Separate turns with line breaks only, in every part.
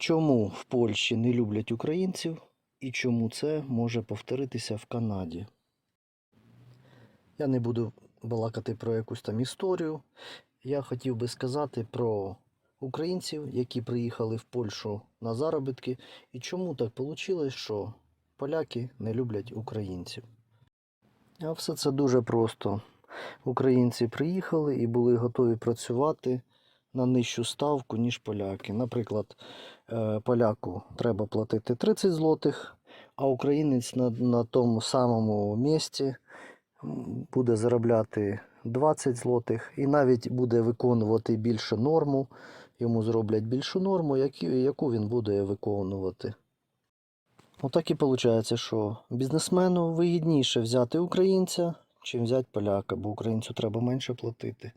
Чому в Польщі не люблять українців і чому це може повторитися в Канаді? Я не буду балакати про якусь там історію. Я хотів би сказати про українців, які приїхали в Польщу на заробітки, і чому так вийшло, що поляки не люблять українців. А все це дуже просто. Українці приїхали і були готові працювати на нижчу ставку, ніж поляки. Наприклад, поляку треба платити 30 злотих, а українець на, на тому самому місці буде заробляти 20 злотих і навіть буде виконувати більше норму. Йому зроблять більшу норму, яку він буде виконувати. Отак і виходить, що бізнесмену вигідніше взяти українця, чим взяти поляка, бо українцю треба менше платити.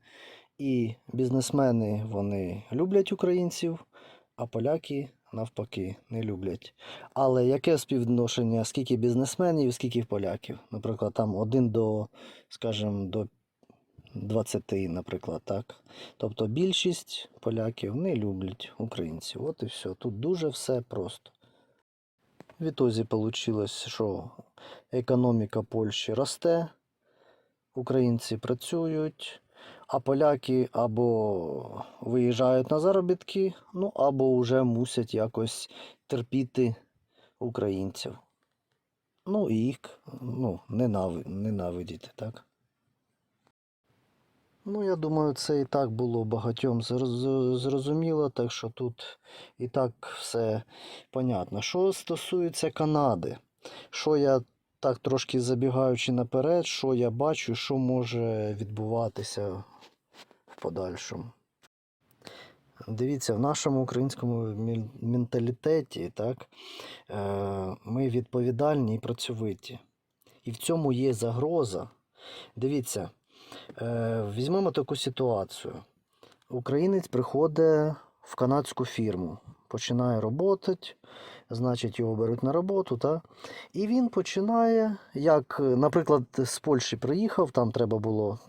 І бізнесмени вони люблять українців, а поляки навпаки не люблять. Але яке співвідношення, скільки бізнесменів, скільки поляків? Наприклад, там один до, скажімо, до 20, наприклад, так. Тобто більшість поляків не люблять українців. От і все. Тут дуже все просто. В ітозі вийшло, що економіка Польщі росте, українці працюють, а поляки або виїжджають на заробітки, ну або вже мусять якось терпіти українців. Ну і їх ну, ненавидіти, так? Ну, я думаю, це і так було багатьом зрозуміло, так що тут і так все понятно. Що стосується Канади, що я так трошки забігаючи наперед, що я бачу, що може відбуватися подальшому. Дивіться, в нашому українському менталітеті, так, е, ми відповідальні і працьовиті. І в цьому є загроза. Дивіться, е, візьмемо таку ситуацію. Українець приходить в канадську фірму, починає працювати, значить, його беруть на роботу, та? і він починає, як, наприклад, з Польщі приїхав, там треба було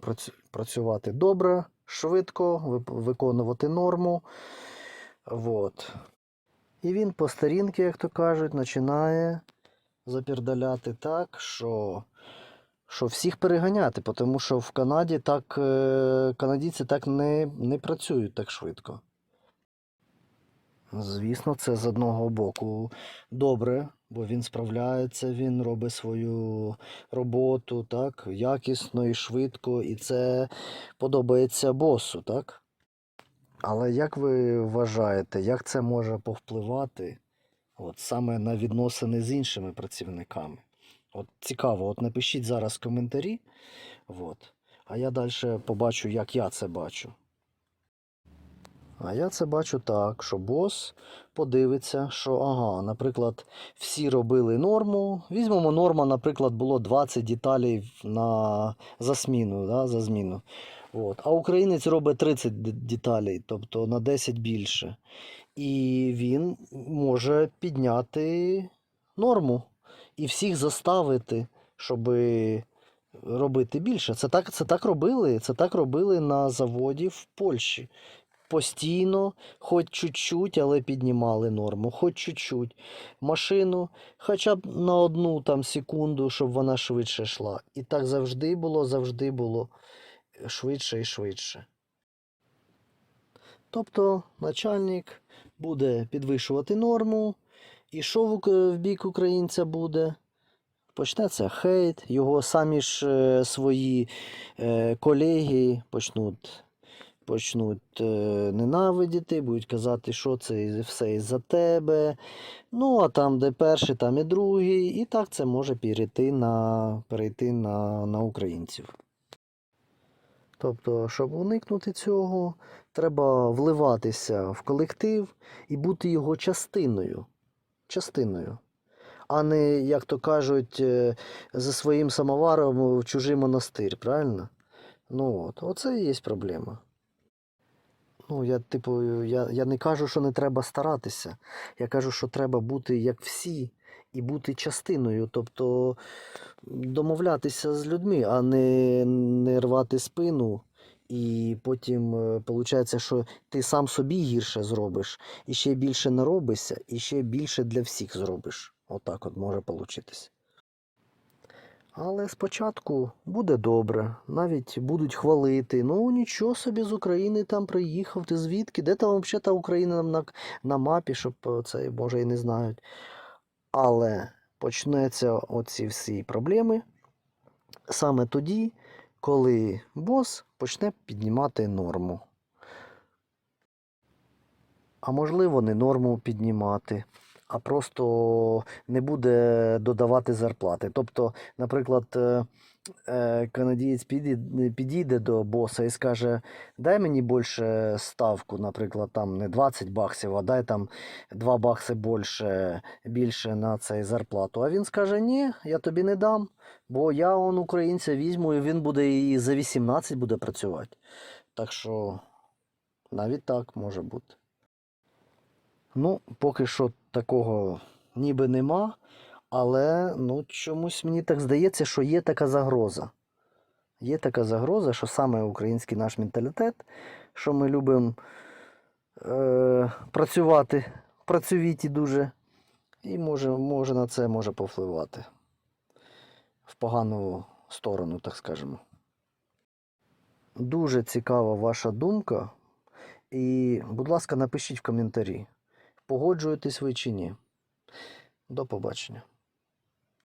працювати добре, швидко, виконувати норму. Вот. І він по старінки, як то кажуть, починає запірдаляти так, що, що всіх переганяти, тому що в Канаді так, е, канадійці так не, не працюють так швидко. Звісно, це з одного боку добре, бо він справляється, він робить свою роботу так, якісно і швидко, і це подобається босу, так? Але як ви вважаєте, як це може повпливати от, саме на відносини з іншими працівниками? От цікаво, от напишіть зараз коментарі, от, а я далі побачу, як я це бачу. А я це бачу так, що бос подивиться, що ага, наприклад, всі робили норму. Візьмемо норма, наприклад, було 20 деталей на, за зміну, да, за зміну. От. А українець робить 30 деталей, тобто на 10 більше. І він може підняти норму і всіх заставити, щоб робити більше. Це так, це так робили. Це так робили на заводі в Польщі. Постійно, хоч чуть-чуть, але піднімали норму, хоч чуть-чуть. Машину хоча б на одну там секунду, щоб вона швидше йшла. І так завжди було, завжди було швидше і швидше. Тобто начальник буде підвищувати норму, і що в, бік українця буде? Почнеться хейт, його самі ж е, свої е, колеги почнуть, почнуть е, ненавидіти, будуть казати, що це все із-за тебе. Ну, а там, де перший, там і другий. І так це може перейти на, перейти на, на українців. Тобто, щоб уникнути цього, треба вливатися в колектив і бути його частиною. Частиною. А не, як то кажуть, е, за своїм самоваром в чужий монастир, правильно? Ну от, оце і є проблема. Ну, я, типу, я, я не кажу, що не треба старатися. Я кажу, що треба бути як всі і бути частиною, тобто домовлятися з людьми, а не, не рвати спину і потім виходить, що ти сам собі гірше зробиш, і ще більше наробишся, і ще більше для всіх зробиш. Отак от може получитись. Але спочатку буде добре, навіть будуть хвалити. Ну нічого собі з України там приїхав, ти звідки? Де там взагалі та Україна на, на мапі, щоб е, це може і не знають. Але почнуться оці всі проблеми саме тоді, коли бос почне піднімати норму. А можливо, не норму піднімати, а просто не буде додавати зарплати. Тобто, наприклад, е, е, канадієць підійде, до боса і скаже: дай мені більше ставку, наприклад, там не 20 баксів, а дай там 2 бакси більше, більше на цей зарплату. А він скаже: ні, я тобі не дам, бо я он українця візьму, і він буде і за 18 буде працювати. Так що навіть так може бути. Ну, поки що такого ніби нема, але ну, чомусь мені так здається, що є така загроза. Є така загроза, що саме український наш менталітет, що ми любимо е, працювати, працьовіті дуже, і може, може на це може повпливати в погану сторону, так скажемо. Дуже цікава ваша думка. І, будь ласка, напишіть в коментарі, погоджуєтесь ви чи ні. До побачення.